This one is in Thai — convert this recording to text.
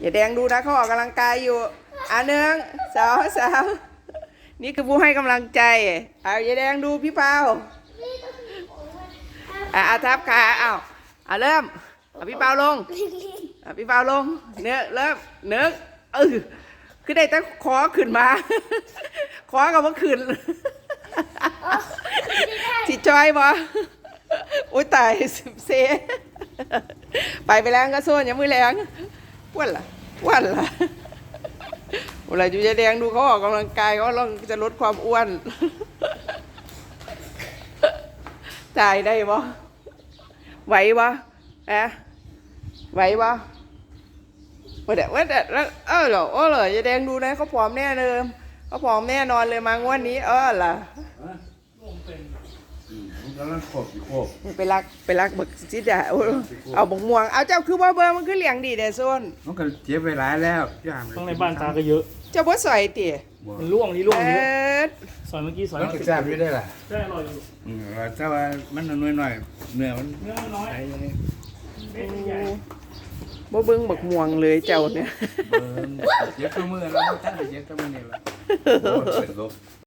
อย่าแดงดูนะเขาออกกำลังกายอยู่อะหนึ่งสองสามนี่คือผู้ให้กำลังใจเอาอย่าแดงดูพี่เปาอะทับขาเอาอะเริ่มเอาพี่เปาลงอะพี่เปาลงเนื้อเริ่มเนื้อเออคือได้แต่คอขึ้นมาคอกับว่าขึ้นจิจอยบ่โอ้ยตายสิบเซไปไปแล้วก็โซนอย่ามือแรง วนล่ะป้วนล่ะเวลาอยู่จะแดงดูเขาออกกำลังกายเขาลองจะลดความอ้วนตายได้บ่ไหวบ่อะไหวบ่ว่าแต่ว่าแต่แล้วเออเหรอเออเหรอจะแดงดูนะเขาผอมแน่เลยเขาผอมแน่นอนเลยมางวดนี้ เออล่ะ มันกำลังขบอยู่ขบไปรักไปรักบักจิดาเอาเอาบักม่วงเอาเจ้าคือว่าเบอร์มันคือเหลียงดีเด้โซนมันก็เจ็บไปหลายแล้วย่างข้างในบ้านตาก็เยอะ เจ้าบ่สอยติมันร่วงนี่ร่วงเอเยอะอซอยเมื่อกี้ซอยมันก็แซ่บอยู่ได้ล่ะได้อร่อยอยู่อืมถ้าว่ามันน้อยหน่อยๆเนื้อมันเนื้อมันน้อยใสอย่างนี้เม็ดใหญ่บ่เบิ่งบักม่วงเลยเจ้าเนี่ย เบิ่งเจ็บตัวมือแล้วมันตั้งแต่เจ็บตัวมือนี่ล่ะโอ้เป็นลบ